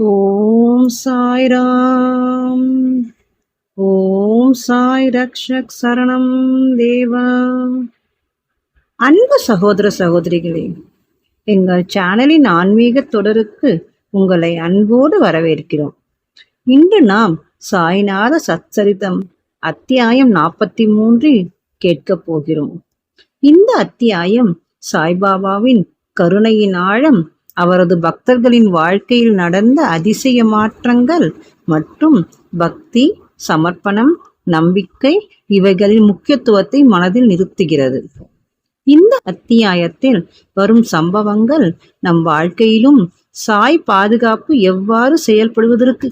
ஓம் சாய்ராம் ஓம் சாய் ரக்ஷக் சரணம் தேவா. அன்பு சகோதர சகோதரிகளே எங்கள் சேனலின் ஆன்மீக தொடருக்கு உங்களை அன்போடு வரவேற்கிறோம். இன்று நாம் சாய்நாத சச்சரிதம் அத்தியாயம் நாற்பத்தி மூன்றில் கேட்கப் போகிறோம். இந்த அத்தியாயம் சாய்பாபாவின் கருணையின் ஆழம் அவரது பக்தர்களின் வாழ்க்கையில் நடந்த அதிசய மாற்றங்கள் மற்றும் பக்தி சமர்ப்பணம் நம்பிக்கை இவைகளின் முக்கியத்துவத்தை மனதில் நிறுத்துகிறது. இந்த அத்தியாயத்தில் வரும் சம்பவங்கள் நம் வாழ்க்கையிலும் சாய் பாதுகாப்பு எவ்வாறு செயல்படுவதற்கு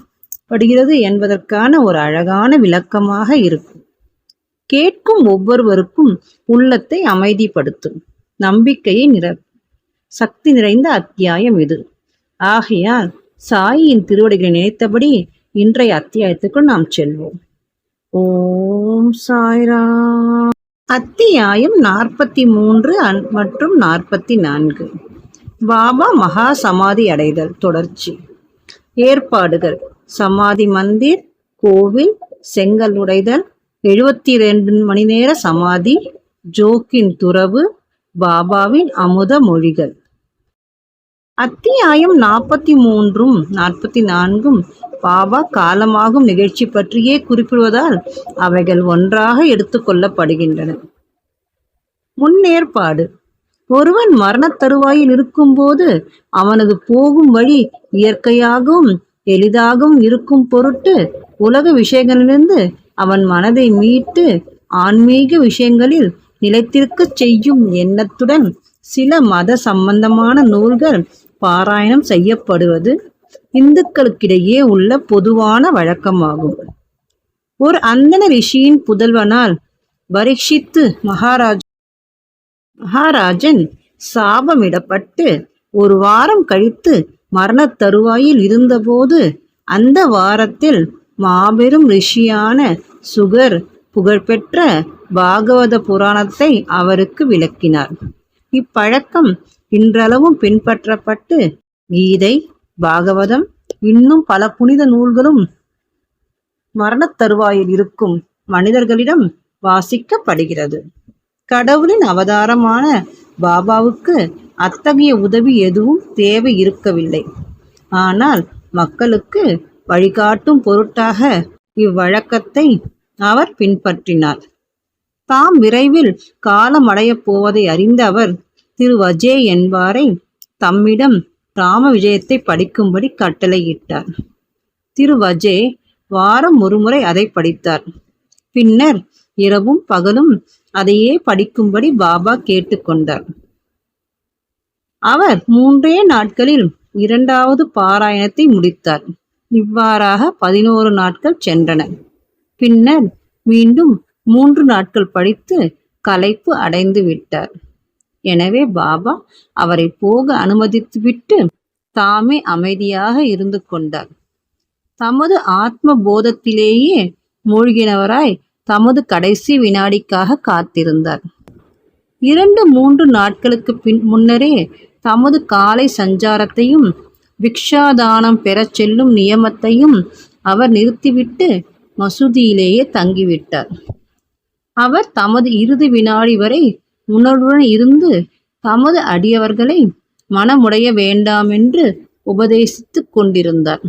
படுகிறது என்பதற்கான ஒரு அழகான விளக்கமாக இருக்கும். கேட்கும் ஒவ்வொருவருக்கும் உள்ளத்தை அமைதிப்படுத்தும் நம்பிக்கையை நிரப்பும். சக்தி நிறைந்த அத்தியாயம் இது. ஆகையால் சாயின் திருவடிகளை நினைத்தபடி இன்றைய அத்தியாயத்துக்குள் நாம் செல்வோம். ஓம் சாய்ரா அத்தியாயம் நாற்பத்தி மூன்று மற்றும் நாற்பத்தி நான்கு பாபா மகா சமாதி அடைதல் தொடர்ச்சி. ஏற்பாடுகள். சமாதி மந்திர் கோவில் செங்கல் உடைதல் எழுபத்தி ரெண்டு மணி நேர சமாதி ஜோக்கின் துறவு பாபாவின் அமுத மொழிகள். அத்தியாயம் நாற்பத்தி மூன்றும் நாற்பத்தி நான்கும் பாபா காலமாகும் நிகழ்ச்சி பற்றியே குறிப்பிடுவதால் அவைகள் ஒன்றாக எடுத்துக்கொள்ளப்படுகின்றன முன்னேற்பாடு. ஒருவன் மரணத் தருவாயில் இருக்கும்போது அவனது போகும் வழி இயற்கையாகவும் எளிதாகவும் இருக்கும் பொருட்டு உலக விஷயங்களிலிருந்து அவன் மனதை மீட்டு ஆன்மீக விஷயங்களில் நிலைத்திருக்கச் செய்யும் எண்ணத்துடன் சில மத சம்பந்தமான நூல்கள் பாராயணம் செய்யப்படுவது இந்துக்களுக்கிடையே உள்ள பொதுவான வழக்கமாகும். ஒரு அந்தன ரிஷியின் புதல்வனால் பரீட்சித்து மகாராஜ் மகாராஜன் சாபமிடப்பட்டு ஒரு வாரம் கழித்து மரணத் தருவாயில் இருந்தபோது அந்த வாரத்தில் மாபெரும் ரிஷியான சுகர் புகழ்பெற்ற பாகவத புராணத்தை அவருக்கு விளக்கினார். இப்பழக்கம் இன்றளவும் பின்பற்றப்பட்டு கீதை பாகவதம் இன்னும் பல புனித நூல்களும் மரணத் தருவாயில் இருக்கும் மனிதர்களிடம் வாசிக்கப்படுகிறது. கடவுளின் அவதாரமான பாபாவுக்கு அத்தகைய உதவி எதுவும் தேவை இருக்கவில்லை. ஆனால் மக்களுக்கு வழிகாட்டும் பொருட்டாக இவ்வழக்கத்தை அவர் பின்பற்றினார். தாம் விரைவில் காலமடையப் போவதை அறிந்த அவர் திரு. வஜே என்பாரை தம்மிடம் ராம விஜயத்தை படிக்கும்படி கட்டளையிட்டார். திரு. வஜே வாரம் ஒருமுறை அதை படித்தார். பின்னர் இரவும் பகலும் அதையே படிக்கும்படி பாபா கேட்டுக்கொண்டார் அவர் மூன்றே நாட்களில் இரண்டாவது பாராயணத்தை முடித்தார். இவ்வாறாக பதினோரு நாட்கள் சென்றன. பின்னர் மீண்டும் மூன்று நாட்கள் படித்து கலைப்பு அடைந்து விட்டார். எனவே பாபா அவரை போக அனுமதித்துவிட்டு தாமே அமைதியாக இருந்து கொண்டார். தமது ஆத்ம போதத்திலேயே மூழ்கினவராய் தமது கடைசி வினாடிக்காக காத்திருந்தார். இரண்டு மூன்று நாட்களுக்கு பின் முன்னரே தமது காலை சஞ்சாரத்தையும் பிக்ஷாதானம் பெறச் செல்லும் நியமத்தையும் அவர் நிறுத்திவிட்டு மசூதியிலேயே தங்கிவிட்டார். அவர் தமது இறுதி வினாடி வரை உணர்வுடன் இருந்து தமது அடியவர்களை மனமுடைய வேண்டாமென்று உபதேசித்துக் கொண்டிருந்தார்.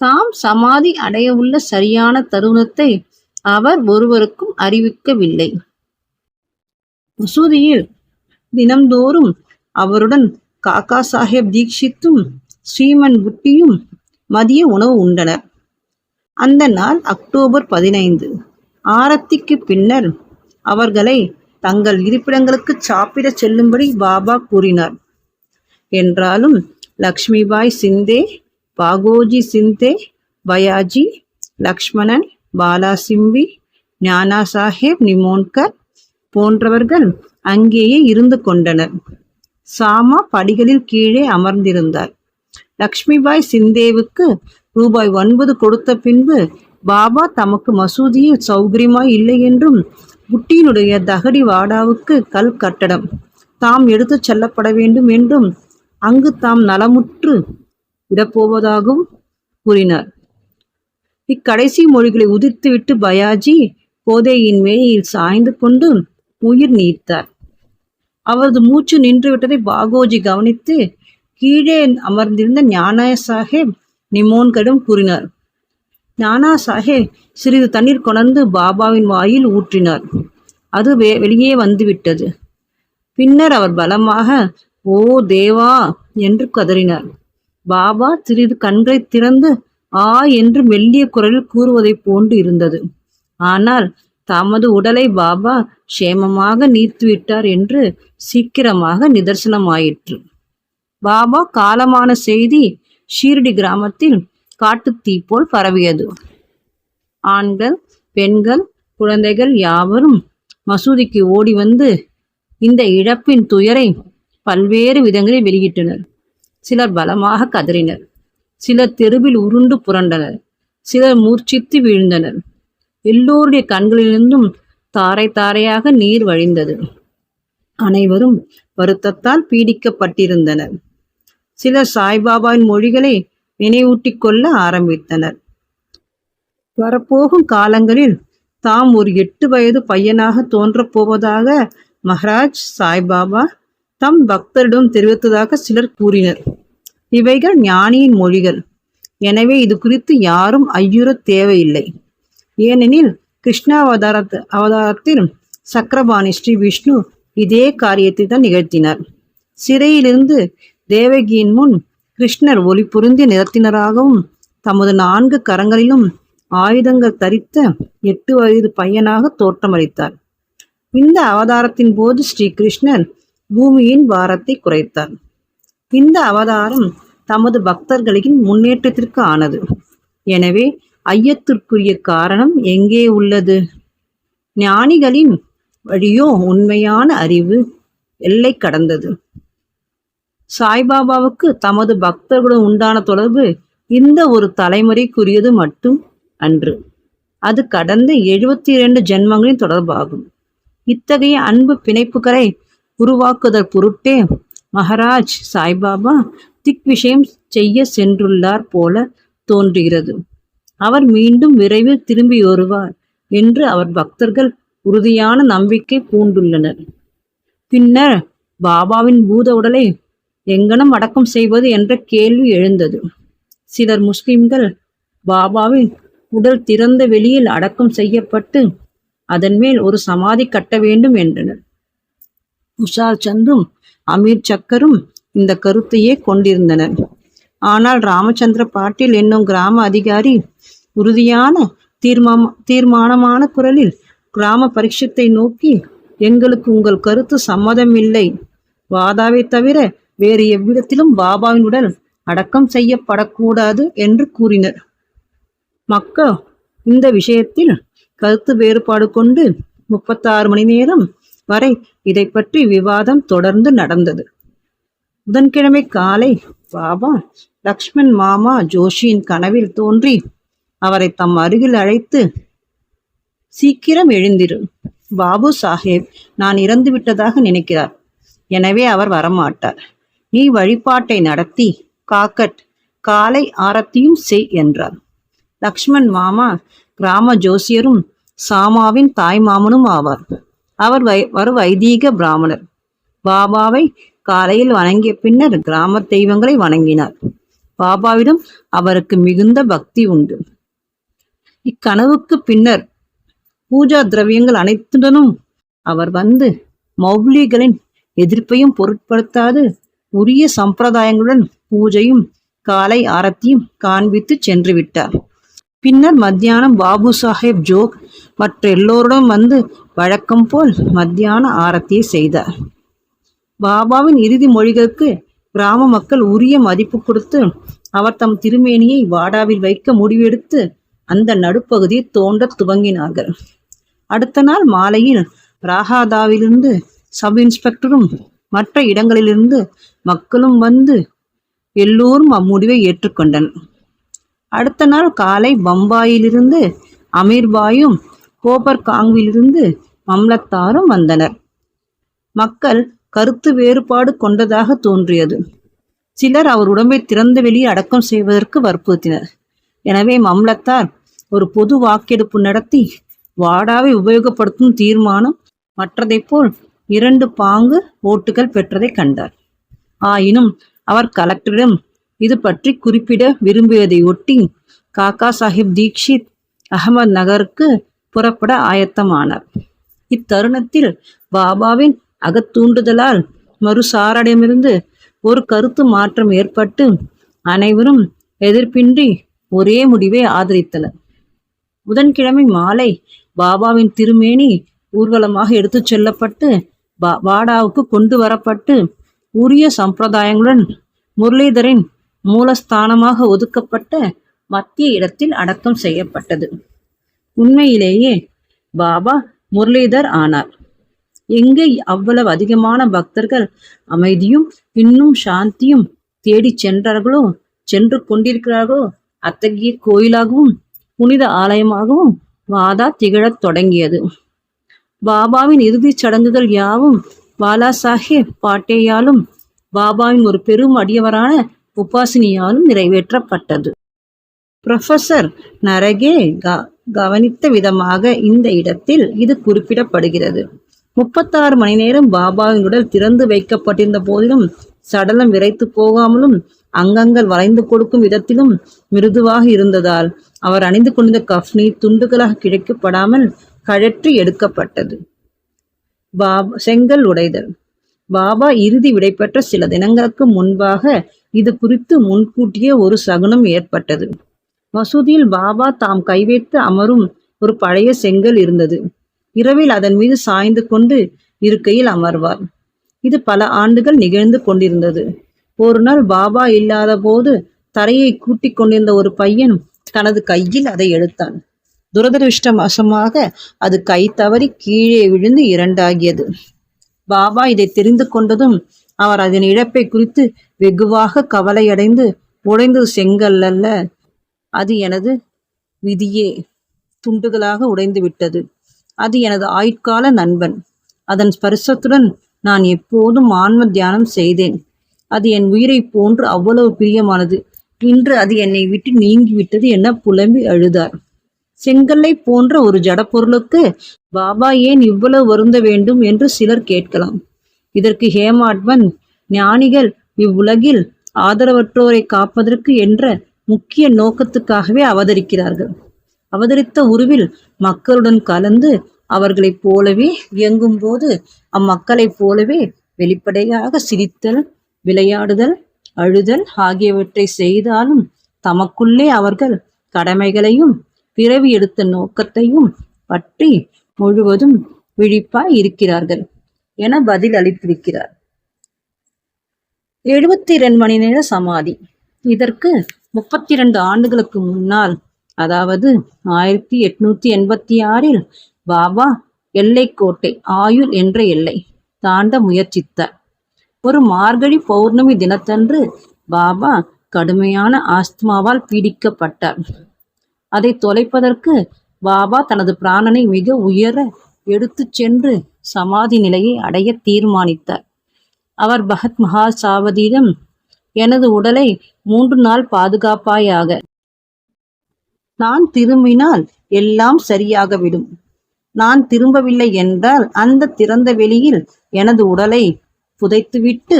தாம் சமாதி அடையவுள்ள சரியான தருணத்தை அவர் ஒருவருக்கும் அறிவிக்கவில்லை. மசூதியில் தினம்தோறும் அவருடன் காக்கா சாஹேப் தீக்ஷித்தும் ஸ்ரீமன் குட்டியும் மதிய உணவு உண்டனர். அந்த நாள் அக்டோபர் பதினைந்து. ஆரத்திக்கு பின்னர் அவர்களை தங்கள் இருப்பிடங்களுக்கு சாப்பிட செல்லும்படி பாபா கூறினார். என்றாலும் லக்ஷ்மிபாய் சிந்தே பாகோஜி சிந்தே பயாஜி லக்ஷ்மணன் பாலா சிம்பி ஞானா சாஹேப் நிமோன்கர் போன்றவர்கள் அங்கேயே இருந்து கொண்டனர். சாமா படிகளில் கீழே அமர்ந்திருந்தார். லக்ஷ்மிபாய் சிந்தேவுக்கு ரூபாய் ஒன்பது கொடுத்த பின்பு பாபா தமக்கு மசூதியில் சௌகரியமாய் இல்லை என்றும் குட்டியினுடைய தகடி வாடாவுக்கு கல் கட்டடம். தாம் எடுத்துச் செல்லப்பட வேண்டும் என்றும் அங்கு தாம் நலமுற்று விடப்போவதாகவும் கூறினார். இக்கடைசி மொழிகளை உதிர்த்துவிட்டு பயாஜி போதையின் மேல் சாய்ந்து கொண்டு உயிர் நீத்தார். அவரது மூச்சு நின்றுவிட்டதை பாகோஜி கவனித்து கீழே அமர்ந்திருந்த ஞானா சாஹேப் நிமோன்களிடம் கூறினார். ஞானா சாஹேப் சிறிது தண்ணீர் கொணர்ந்து பாபாவின் வாயில் ஊற்றினார். அது வே வெளியே வந்துவிட்டது. பின்னர் அவர் பலமாக ஓ தேவா என்று கதறினார். பாபா சிறிது கண்களை திறந்து ஆ என்று மெல்லிய குரலில் கூறுவதைப் போன்று இருந்தது. ஆனால் தமது உடலை பாபா க்ஷேமமாக நீத்துவிட்டார் என்று சீக்கிரமாக நிதர்சனமாயிற்று. பாபா காலமான செய்தி ஷீரடி கிராமத்தில் காட்டுத்தீ போல் பரவியது. ஆண்கள் பெண்கள் குழந்தைகள் யாவரும் மசூதிக்கு ஓடி வந்து இந்த இழப்பின் துயரை பல்வேறு விதங்களில் வெளியிட்டனர். சிலர் பலமாக கதறினர். சிலர் தெருவில் உருண்டு புரண்டனர். சிலர் மூர்ச்சித்து வீழ்ந்தனர். எல்லோருடைய கண்களிலிருந்தும் தாரை தாரையாக நீர் வழிந்தது. அனைவரும் வருத்தத்தால் பீடிக்கப்பட்டிருந்தனர். சிலர் சாய்பாபாவின் மொழிகளை நினைவூட்டிக் கொள்ள ஆரம்பித்தனர். வரப்போகும் காலங்களில் தாம் ஒரு எட்டு வயது பையனாக தோன்றப் போவதாக மகராஜ் சாய்பாபா தம் பக்தரிடம் தெரிவித்ததாக சிலர் கூறினர். இவைகள் ஞானியின் மொழிகள். எனவே இது குறித்து யாரும் ஐயுற தேவையில்லை. ஏனெனில் கிருஷ்ணாவதாரத் அவதாரத்தில் சக்கரபாணி ஸ்ரீ விஷ்ணு இதே காரியத்தை தான் நிகழ்த்தினார். சிறையிலிருந்து தேவகியின் முன் கிருஷ்ணர் ஒளி பொருந்திய நிறத்தினராகவும் தமது நான்கு கரங்களிலும் ஆயுதங்கள் தரித்த எட்டு வயது பையனாக தோற்றமளித்தார். இந்த அவதாரத்தின் போது ஸ்ரீ கிருஷ்ணர் பூமியின் பாரத்தை குறைத்தார். இந்த அவதாரம் தமது பக்தர்களின் முன்னேற்றத்திற்கு ஆனது. எனவே ஐயத்திற்குரிய காரணம் எங்கே உள்ளது? ஞானிகளின் வழியோ உண்மையான அறிவு எல்லை கடந்தது. சாய்பாபாவுக்கு தமது பக்தர்களுடன் உண்டான தொடர்பு இந்த ஒரு தலைமுறைக்குரியது மட்டும் அன்று. அது கடந்த எழுபத்தி இரண்டு ஜென்மங்களின் தொடர்பாகும். இத்தகைய அன்பு பிணைப்புகளை உருவாக்குதல் பொருட்டே மகாராஜ் சாய்பாபா திக் விஷயம் செய்ய சென்றுள்ளார் போல தோன்றுகிறது. அவர் மீண்டும் விரைவில் திரும்பி வருவார் என்று அவர் பக்தர்கள் உறுதியான நம்பிக்கை பூண்டுள்ளனர். பின்னர் பாபாவின் பூத உடலை எங்கனம் அடக்கம் செய்வது என்ற கேள்வி எழுந்தது. சிலர் முஸ்லிம்கள் பாபாவின் உடல் திறந்த வெளியில் அடக்கம் செய்யப்பட்டு அதன் மேல் ஒரு சமாதி கட்ட வேண்டும் என்றனர். உஷார் சந்தும் அமீர் சக்கரும் இந்த கருத்தையே கொண்டிருந்தனர். ஆனால் ராமச்சந்திர பாட்டீல் என்னும் கிராம அதிகாரி உறுதியான தீர்மானம் தீர்மானமான குரலில் கிராம பரீட்சத்தை நோக்கி எங்களுக்கு உங்கள் கருத்து சம்மதமில்லை. வாதாவை தவிர வேறு எவ்விடத்திலும் பாபாவின் உடல் அடக்கம் செய்யப்படக்கூடாது என்று கூறினர். மக்கள் இந்த விஷயத்தில் கருத்து வேறுபாடு கொண்டு முப்பத்தாறு மணி நேரம் வரை இதை பற்றி விவாதம் தொடர்ந்து நடந்தது. புதன்கிழமை காலை பாபா லக்ஷ்மண் மாமா ஜோஷியின் கனவில் தோன்றி அவரை தம் அருகில் அழைத்து சீக்கிரம் எழுந்திரு. பாபு சாஹேப் நான் இறந்து விட்டதாக நினைக்கிறார். எனவே அவர் வரமாட்டார். நீ வழிபாட்டை நடத்தி காக்கட் காலை ஆரத்தியும் செய் என்றார் லக்ஷ்மண் மாமா கிராம ஜோசியரும் சாமாவின் தாய் மாமனும் ஆவார். அவர் வை ஒரு வைதீக பிராமணர். பாபாவை காலையில் வணங்கிய பின்னர் கிராம தெய்வங்களை வணங்கினார். பாபாவிடம் அவருக்கு மிகுந்த பக்தி உண்டு. இக்கனவுக்கு பின்னர் பூஜா திரவியங்கள் அனைத்துடனும் அவர் வந்து மௌலிகளின் எதிர்ப்பையும் பொருட்படுத்தாது உரிய சம்பிரதாயங்களுடன் பூஜையும் காலை ஆரத்தியும் காண்பித்து சென்று விட்டார் பின்னர் மத்தியானம் பாபு சாஹேப் ஜோக் மற்ற எல்லோருடன் வந்து வழக்கம் போல் மத்தியான ஆரத்தியை செய்தார். பாபாவின் இறுதி மொழிகளுக்கு கிராம மக்கள் உரிய மதிப்பு கொடுத்து அவர் தம் திருமேனியை வாடாவில் வைக்க முடிவெடுத்து அந்த நடுப்பகுதியை தோண்டத் துவங்கினார்கள். அடுத்த நாள் மாலையில் ராகாதாவிலிருந்து சப் இன்ஸ்பெக்டரும் மற்ற இடங்களிலிருந்து மக்களும் வந்து எல்லோரும் அம்முடிவை ஏற்றுக்கொண்டனர். அடுத்த நாள் காலை பம்பாயிலிருந்து அமீர்பாயும் கோபர் காங்கிலிருந்து மம்லத்தாரும் வந்தனர். மக்கள் கருத்து வேறுபாடு கொண்டதாக தோன்றியது. சிலர் அவர் உடம்பை திறந்த வெளியே அடக்கம் செய்வதற்கு வற்புறுத்தினர். எனவே மம்லத்தார் ஒரு பொது வாக்கெடுப்பு நடத்தி வாடாவை உபயோகப்படுத்தும் தீர்மானம் மற்றதைப் போல் இரண்டு பாங்கு ஓட்டுகள் பெற்றதை கண்டார். ஆயினும் அவர் கலெக்டரிடம் இது பற்றி குறிப்பிட விரும்பியதை ஒட்டி காக்கா சாஹிப் தீக்ஷித் அகமது நகருக்கு புறப்பட ஆயத்தமானார். இத்தருணத்தில் பாபாவின் அகத்தூண்டுதலால் மறுசாரடமிருந்து ஒரு கருத்து மாற்றம் ஏற்பட்டு அனைவரும் எதிர்ப்பின்றி ஒரே முடிவை ஆதரித்தனர். புதன்கிழமை மாலை பாபாவின் திருமேனி ஊர்வலமாக எடுத்துச் செல்லப்பட்டு வாடாவுக்கு கொண்டு வரப்பட்டு உரிய சம்பிரதாயங்களுடன் முரளிதரின் மூலஸ்தானமாக ஒதுக்கப்பட்ட மத்திய இடத்தில் அடக்கம் செய்யப்பட்டது. உண்மையிலேயே பாபா முரளிதர் ஆனார். எங்கே அவ்வளவு அதிகமான பக்தர்கள் அமைதியும் இன்னும் சாந்தியும் தேடிச் சென்றார்களோ சென்று கொண்டிருக்கிறார்களோ அத்தகைய கோயிலாகவும் புனித ஆலயமாகவும் வாதா திகழத் தொடங்கியது. பாபாவின் இறுதிச் சடங்குகள் யாவும் பாலா சாஹேப் பாட்டேயாலும் பாபாவின் ஒரு பெரும் அடியவரான உபாசினியாலும் நிறைவேற்றப்பட்டது. புரொஃபசர் நரகே க- கவனித்த விதமாக இந்த இடத்தில் இது குறிப்பிடப்படுகிறது. முப்பத்தாறு மணி நேரம் பாபாவின் உடல் திறந்து வைக்கப்பட்டிருந்த போதிலும் சடலம் விரைத்து போகாமலும் அங்கங்கள் வளைந்து கொடுக்கும் விதத்திலும் மிருதுவாக இருந்ததால் அவர் அணிந்து கொண்டிருந்த கஃப்னி துண்டுகளாக கிடைக்கப்படாமல் கழற்றி எடுக்கப்பட்டது. பாபா செங்கல் உடைதல். பாபா இறுதி விடைபெற்ற சில தினங்களுக்கு முன்பாக இது குறித்து முன்கூட்டியே ஒரு சகுனம் ஏற்பட்டது. மசூதியில் பாபா தாம் கைவைத்து அமரும் ஒரு பழைய செங்கல் இருந்தது. இரவில் அதன் மீது சாய்ந்து கொண்டு இருக்கையில் அமர்வார். இது பல ஆண்டுகள் நிகழ்ந்து கொண்டிருந்தது. ஒரு நாள் பாபா இல்லாத போது தரையை கூட்டிக் கொண்டிருந்த ஒரு பையன் தனது கையில் அதை எடுத்தான். துரதிருஷ்டவசமாக அது கை தவறி கீழே விழுந்து இரண்டாகியது. பாபா இதை தெரிந்து கொண்டதும் அவர் அதன் இழப்பை குறித்து வெகுவாக கவலையடைந்து உடைந்தது செங்கல் அல்ல அது எனது விதியே. துண்டுகளாக உடைந்து விட்டது. அது எனது ஆயுட்கால நண்பன். அதன் ஸ்பர்சத்துடன் நான் எப்போதும் ஆன்ம தியானம் செய்தேன். அது என் உயிரைப் போன்று அவ்வளவு பிரியமானது. இன்று அது என்னை விட்டு நீங்கிவிட்டது என புலம்பி அழுதார். செங்கல்லை போன்ற ஒரு ஜடப்பொருளுக்கு பாபா ஏன் இவ்வளவு வருந்த வேண்டும் என்று சிலர் கேட்கலாம். இதற்கு ஹேமாட்வன் ஞானிகள் இவ்வுலகில் ஆதரவற்றோரை காப்பதற்கு என்ற முக்கிய நோக்கத்துக்காகவே அவதரிக்கிறார்கள். அவதரித்த உருவில் மக்களுடன் கலந்து அவர்களைப் போலவே இயங்கும் போது அம்மக்களைப் போலவே வெளிப்படையாக சிரித்தல் விளையாடுதல் அழுதல் ஆகியவற்றை செய்தாலும் தமக்குள்ளே அவர்கள் கடமைகளையும் பிறவி எடுத்த நோக்கத்தையும் பற்றி முழுவதும் விழிப்பாய் இருக்கிறார்கள் என பதில் அளித்திருக்கிறார். எழுபத்தி இரண்டு மணி நேர சமாதி. இதற்கு முப்பத்தி இரண்டு ஆண்டுகளுக்கு முன்னால் அதாவது ஆயிரத்தி எட்நூத்தி எண்பத்தி ஆறில் பாபா எல்லைக்கோட்டை ஆயுள் என்ற எல்லை தாண்ட முயற்சித்தார். ஒரு மார்கழி பௌர்ணமி தினத்தன்று பாபா கடுமையான ஆஸ்துமாவால் பீடிக்கப்பட்டார். அதை தொலைப்பதற்கு பாபா தனது பிராணனை மிக உயர எடுத்துச் சென்று சமாதி நிலையை அடைய தீர்மானித்தார். அவர் பகத் மகா சாவதியிடம் எனது உடலை மூன்று நாள் பாதுகாப்பாயாக. நான் திரும்பினால் எல்லாம் சரியாகவிடும். நான் திரும்பவில்லை என்றால் அந்த திறந்த வெளியில் எனது உடலை புதைத்துவிட்டு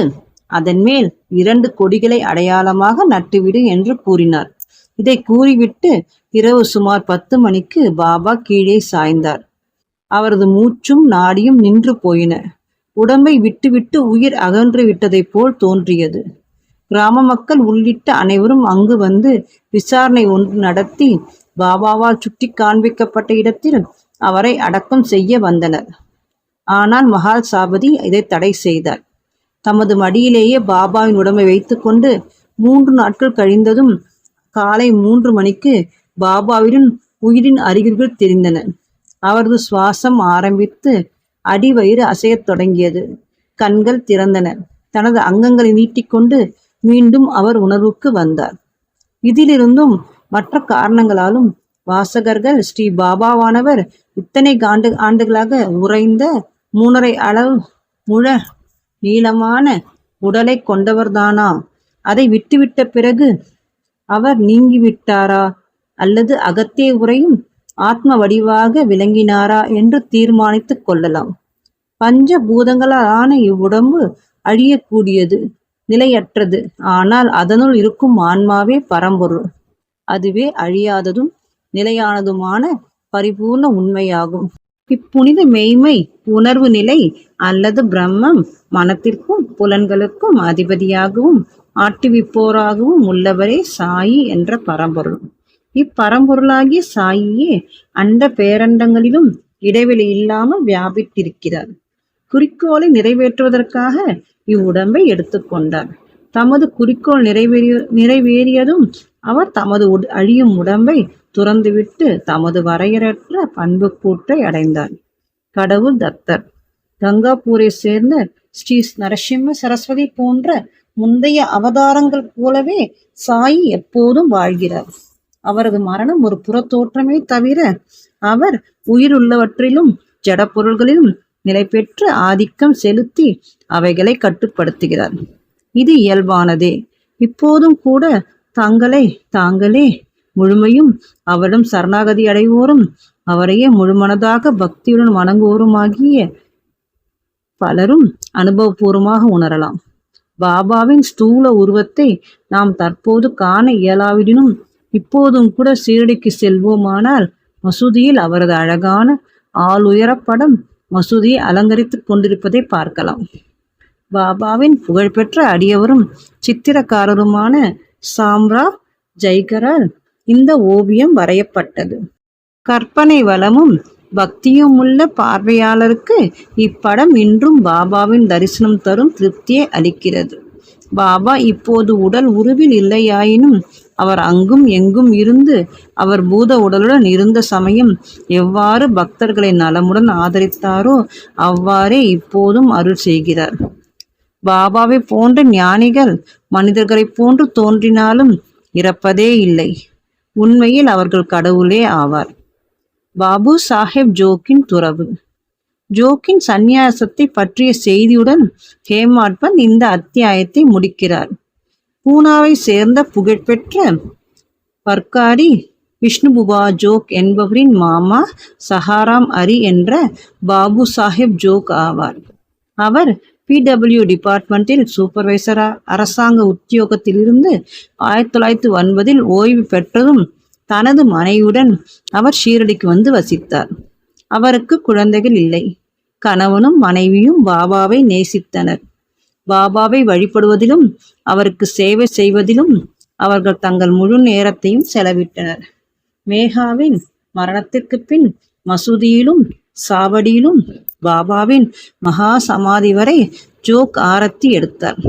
அதன் மேல் இரண்டு கொடிகளை அடையாளமாக நட்டுவிடு என்று கூறினார். இதை கூறிவிட்டு இரவு சுமார் பத்து மணிக்கு பாபா கீழே சாய்ந்தார். அவரது மூச்சும் நாடியும் நின்று போயின. உடம்பை விட்டுவிட்டு உயிர் அகன்று விட்டதைப் போல் தோன்றியது. கிராம மக்கள் உள்ளிட்ட அனைவரும் அங்கு வந்து விசாரணை ஒன்று நடத்தி பாபாவால் சுட்டி காண்பிக்கப்பட்ட இடத்தில் அவரை அடக்கம் செய்ய வந்தனர். ஆனால் மகால் சாபதி இதை தடை செய்தார். தமது மடியிலேயே பாபாவின் உடம்பை வைத்துக்கொண்டு மூன்று நாட்கள் கழிந்ததும் காலை மூன்று மணிக்கு பாபாவிடன் உயிரின் அறிகுறிகள் தெரிந்தன. அவரது சுவாசம் ஆரம்பித்து அடிவயிறு அசையத் தொடங்கியது. கண்கள் திறந்தன. தனது அங்கங்களை நீட்டிக்கொண்டு மீண்டும் அவர் உணர்வுக்கு வந்தார். இதிலிருந்தும் மற்ற காரணங்களாலும் வாசகர்கள் ஸ்ரீ பாபாவானவர் இத்தனை ஆண்டு ஆண்டுகளாக உறைந்த மூணரை அளவு முழ நீளமான உடலை கொண்டவர்தானா அதை விட்டுவிட்ட பிறகு அவர் நீங்கிவிட்டாரா? அல்லது அகத்தே உரையும் ஆத்ம வடிவாக விளங்கினாரா என்று தீர்மானித்துக் கொள்ளலாம். பஞ்ச பூதங்களான இவ்வுடம்பு அழியக்கூடியது நிலையற்றது. ஆனால் அதனுள் இருக்கும் ஆன்மாவே பரம்பொருள். அதுவே அழியாததும் நிலையானதுமான பரிபூர்ண உண்மையாகும். இப்புனித மெய்மை உணர்வு நிலை அல்லது பிரம்மம் மனத்திற்கும் புலன்களுக்கும் அதிபதியாகவும் ஆட்டுவிப்போராகவும் உள்ளவரே சாயி என்ற பரம்பொருள். இப்பரம்பொருளாகிய சாயியே அண்ட பேரண்டங்களிலும் இடைவெளி இல்லாமல் வியாபித்திருக்கிறார். குறிக்கோளை நிறைவேற்றுவதற்காக இவ்வுடம்பை எடுத்துக்கொண்டார் தமது குறிக்கோள் நிறைவேறிய நிறைவேறியதும் அவர் தமது உட் அழியும் உடம்பை துறந்துவிட்டு தமது வரையறற்ற பண்பு கூற்றை அடைந்தார். கடவுள் தத்தர். கங்காபூரை சேர்ந்த ஸ்ரீ நரசிம்ம சரஸ்வதி போன்ற முந்தைய அவதாரங்கள் போலவே சாயி எப்போதும் வாழ்கிறார். அவரது மரணம் ஒரு புறத்தோற்றமே தவிர அவர் உயிருள்ளவற்றிலும் ஜடப்பொருள்களிலும் நிலை பெற்று ஆதிக்கம் செலுத்தி அவைகளை கட்டுப்படுத்துகிறார். இது இயல்பானதே. இப்போதும் கூட தங்களை தாங்களே முழுமையும் அவரிடம் சரணாகதி அடைவோரும் அவரையே முழுமனதாக பக்தியுடன் வணங்குவோருமாகிய பலரும் அனுபவபூர்வமாக உணரலாம். பாபாவின் ஸ்தூல உருவத்தை நாம் தற்போது காண இயலாவிடனும் இப்போதும் கூட சீரடிக்கு செல்வோமானால் மசூதியில் அவரது அழகான ஆளுயரப்படம் மசூதியை அலங்கரித்துக் கொண்டிருப்பதை பார்க்கலாம். பாபாவின் புகழ்பெற்ற அடியவரும் சித்திரக்காரருமான சாம்ரா ஜெய்கரால் இந்த ஓவியம் வரையப்பட்டது. கற்பனை வளமும் பக்தியும் உள்ள பார்வையாளருக்கு இப்படம் இன்றும் பாபாவின் தரிசனம் தரும் திருப்தியை அளிக்கிறது. பாபா இப்போது உடல் உருவில் இல்லையாயினும் அவர் அங்கும் எங்கும் இருந்து அவர் பூத உடலுடன் இருந்த சமயம் எவ்வாறு பக்தர்களை நலமுடன் ஆதரித்தாரோ அவ்வாறே இப்போதும் அருள் செய்கிறார். பாபாவை போன்ற ஞானிகள் மனிதர்களைப் போன்று தோன்றினாலும் இறப்பதே இல்லை. உண்மையில் அவர்கள் கடவுளே ஆவார். பாபு சாஹேப் ஜோக்கின் துறவு. ஜோக்கின் சந்நியாசத்தை பற்றிய செய்தியுடன் ஹேமாட்பன் இந்த அத்தியாயத்தை முடிக்கிறார். பூனாவை சேர்ந்த புகழ்பெற்ற பர்காரி விஷ்ணுபுபா ஜோக் என்பவரின் மாமா சஹாராம் அரி என்ற பாபு சாஹேப் ஜோக் ஆவார். அவர் பிடபிள்யூ டிபார்ட்மெண்ட்டில் சூப்பர்வைசரா அரசாங்க உத்தியோகத்திலிருந்து ஆயிரத்தி தொள்ளாயிரத்தி ஒன்பதில் ஓய்வு பெற்றதும் தனது மனைவியுடன் அவர் ஷீரடிக்கு வந்து வசித்தார். அவருக்கு குழந்தைகள் இல்லை. கணவனும் மனைவியும் பாபாவை நேசித்தனர். பாபாவை வழிபடுவதிலும் அவருக்கு சேவை செய்வதிலும் அவர்கள் தங்கள் முழு நேரத்தையும் செலவிட்டனர். மேகாவின் மரணத்திற்கு பின் மசூதியிலும் சாவடியிலும் பாபாவின் மகா சமாதி வரை ஜோக் ஆரத்தி எடுத்தார்.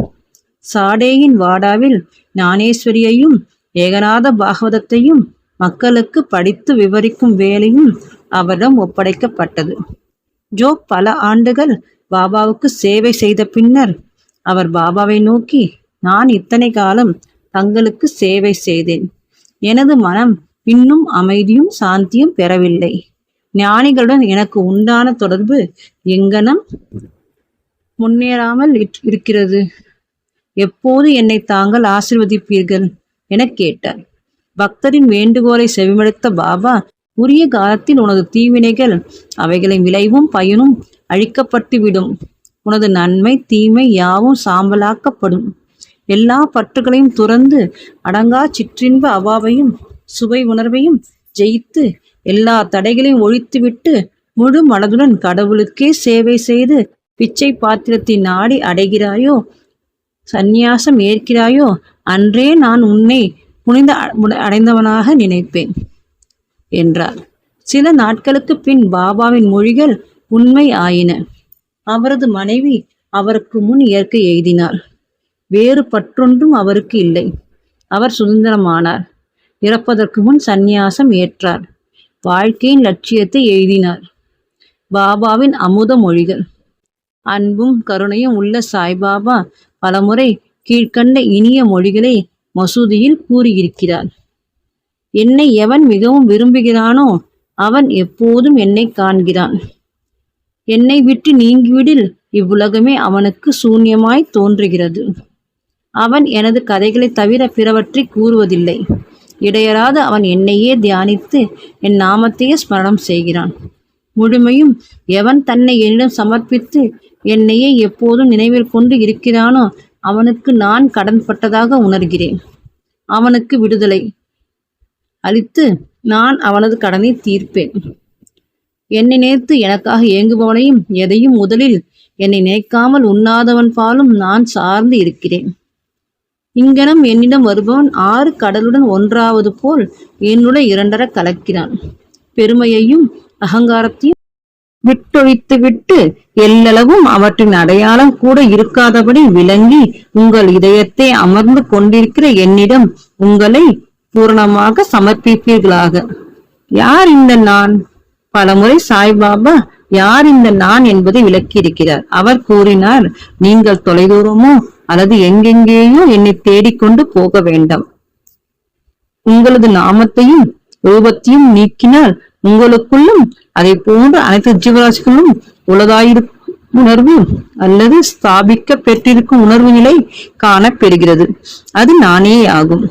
சாடேயின் வாடாவில் ஞானேஸ்வரியையும் ஏகநாத பாகவதத்தையும் மக்களுக்கு படித்து விவரிக்கும் வேலையும் அவரிடம் ஒப்படைக்கப்பட்டது. ஜோ பல ஆண்டுகள் பாபாவுக்கு சேவை செய்த பின்னர் அவர் பாபாவை நோக்கி நான் இத்தனை காலம் தங்களுக்கு சேவை செய்தேன். எனது மனம் இன்னும் அமைதியும் சாந்தியும் பெறவில்லை. ஞானிகளுடன் எனக்கு உண்டான தொடர்பு எங்கனம் முன்னேறாமல் இட்- இருக்கிறது. எப்போது என்னை தாங்கள் ஆசிர்வதிப்பீர்கள்? எனக் கேட்டார். பக்தரின் வேண்டுகோளை செவிமடுத்த பாபா உரிய காலத்தில் உனது தீவினைகள் அவைகளின் விளைவும் பயனும் அழிக்கப்பட்டுவிடும். உனது நன்மை தீமை யாவும் சாம்பலாக்கப்படும். எல்லா பற்றுகளையும் துறந்து அடங்கா சிற்றின்ப அவாவையும் சுவை உணர்வையும் ஜெயித்து எல்லா தடைகளையும் ஒழித்துவிட்டு முழு மனதுடன் கடவுளுக்கே சேவை செய்து பிச்சை பாத்திரத்தை நாடி அடைகிறாயோ சந்நியாசம் ஏற்கிறாயோ அன்றே நான் உன்னை புனிந்து அ- அடைந்தவனாக நினைப்பேன் என்றார். சில நாட்களுக்கு பின் பாபாவின் மொழிகள் உண்மை ஆயின. அவரது மனைவி அவருக்கு முன் இயற்கை எய்தினார். வேறு பற்றொன்றும் அவருக்கு இல்லை. அவர் சுதந்திரமானார். இறப்பதற்கு முன் சந்நியாசம் ஏற்றார். வாழ்க்கையின் லட்சியத்தை எழுதினார் பாபாவின் அமுத மொழிகள். அன்பும் கருணையும் உள்ள சாய்பாபா பலமுறை கீழ்க்கண்ட இனிய மொழிகளை மசூதியில் கூறியிருக்கிறார். என்னை எவன் மிகவும் விரும்புகிறானோ அவன் எப்போதும் என்னை காண்கிறான். என்னை விட்டு நீங்கிவிடில் இவ்வுலகமே அவனுக்கு சூன்யமாய் தோன்றுகிறது. அவன் எனது கதைகளை தவிர பிறவற்றை கூறுவதில்லை. இடையராது அவன் என்னையே தியானித்து என் நாமத்தையே ஸ்மரணம் செய்கிறான். முழுமையும் எவன் தன்னை என்னிடம் சமர்ப்பித்து என்னையே எப்போதும் நினைவில் கொண்டு இருக்கிறானோ அவனுக்கு நான் கடன்பட்டதாக உணர்கிறேன். அவனுக்கு விடுதலை. அளித்து நான் அவனது கடனை தீர்ப்பேன். என்னை நினைத்து எனக்காக ஏங்குபவனையும் எதையும் முதலில் என்னை நினைக்காமல் உண்ணாதவன் பாலும் நான் சார்ந்து இருக்கிறேன். இங்கனம் என்னிடம் வருபவன் ஆறு கடலுடன் ஒன்றாவது போல் என்னுடன் இரண்டர கலக்கிறான். பெருமையையும் அகங்காரத்தையும் விட்டொழித்து விட்டு எல்லளவும் அவற்றின் அடையாளம் கூட இருக்காதபடி விளங்கி உங்கள் இதயத்தை அமர்ந்து கொண்டிருக்கிற என்னிடம் உங்களை பூரணமாக சமர்ப்பிப்பீர்களாக. யார் இந்த நான்? பலமுறை சாய்பாபா யார் இந்த நான் என்பதை விளக்கியிருக்கிறார். அவர் கூறினார் நீங்கள் தொலைதூரமோ அல்லது எங்கெங்கேயோ என்னை தேடிக்கொண்டு போக வேண்டாம். உங்களது நாமத்தையும் ரூபத்தையும் நீக்கினால் உங்களுக்குள்ளும் அதை போன்ற அனைத்து ஜீவராசிகளும் உள்ளதாயிருக்கும் உணர்வு அல்லது ஸ்தாபிக்க பெற்றிருக்கும் உணர்வு நிலை காணப்பெறுகிறது. அது நானே ஆகும்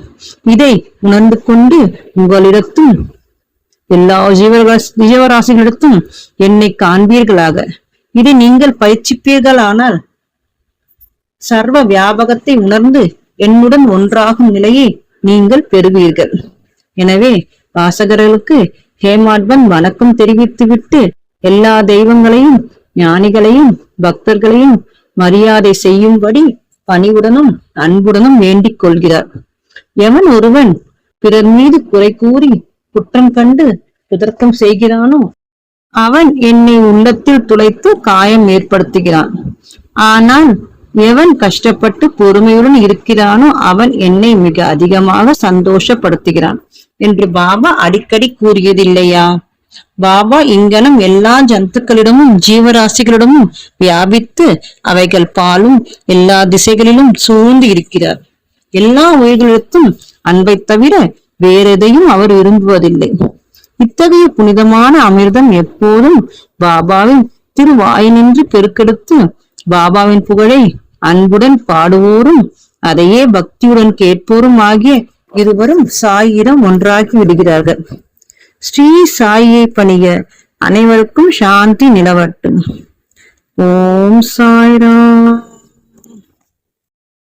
இதை உணர்ந்து கொண்டு உங்களிடத்தும் எல்லா ஜீவராசி ஜீவராசிகளிடத்தும் என்னை காண்பீர்களாக. இதை நீங்கள் பயிற்சிப்பீர்களானால் சர்வ வியாபகத்தை உணர்ந்து என்னுடன் ஒன்றாகும் நிலையை நீங்கள் பெறுவீர்கள். எனவே வாசகர்களுக்கு ஹேமாட்வன் வணக்கம் தெரிவித்துவிட்டு எல்லா தெய்வங்களையும் ஞானிகளையும் பக்தர்களையும் மரியாதை செய்யும்படி பணிவுடனும் அன்புடனும் வேண்டிக் கொள்கிறார். எவன் ஒருவன் பிறர் மீது குறை கூறி குற்றம் கண்டு புதர்க்கம் செய்கிறானோ அவன் என்னை உள்ளத்தில் துளைத்து காயம் ஏற்படுத்துகிறான். ஆனால் எவன் கஷ்டப்பட்டு பொறுமையுடன் இருக்கிறானோ அவன் என்னை மிக அதிகமாக சந்தோஷப்படுத்துகிறான். என்று பாபா அடிக்கடி கூறியதில்லையா? பாபா இங்கனம் எல்லா ஜந்துக்களிடமும் ஜீவராசிகளிடமும் வியாபித்து அவைகள் பாலும் எல்லா திசைகளிலும் சூழ்ந்து இருக்கிறார். எல்லா உயிர்களிடத்தும் அன்பை தவிர வேறெதையும் அவர் விரும்புவதில்லை. இத்தகைய புனிதமான அமிர்தம் எப்போதும் பாபாவின் திருவாயினின்று பெருக்கெடுத்து பாபாவின் புகழை அன்புடன் பாடுவோரும் அதையே பக்தியுடன் கேட்போரும் ஆகிய இருவரும் சாயிடம் ஒன்றாகி விடுகிறார்கள். ஸ்ரீ சாயை பணிய அனைவருக்கும் சாந்தி நிலவட்டும். ஓம் சாய்ராம்.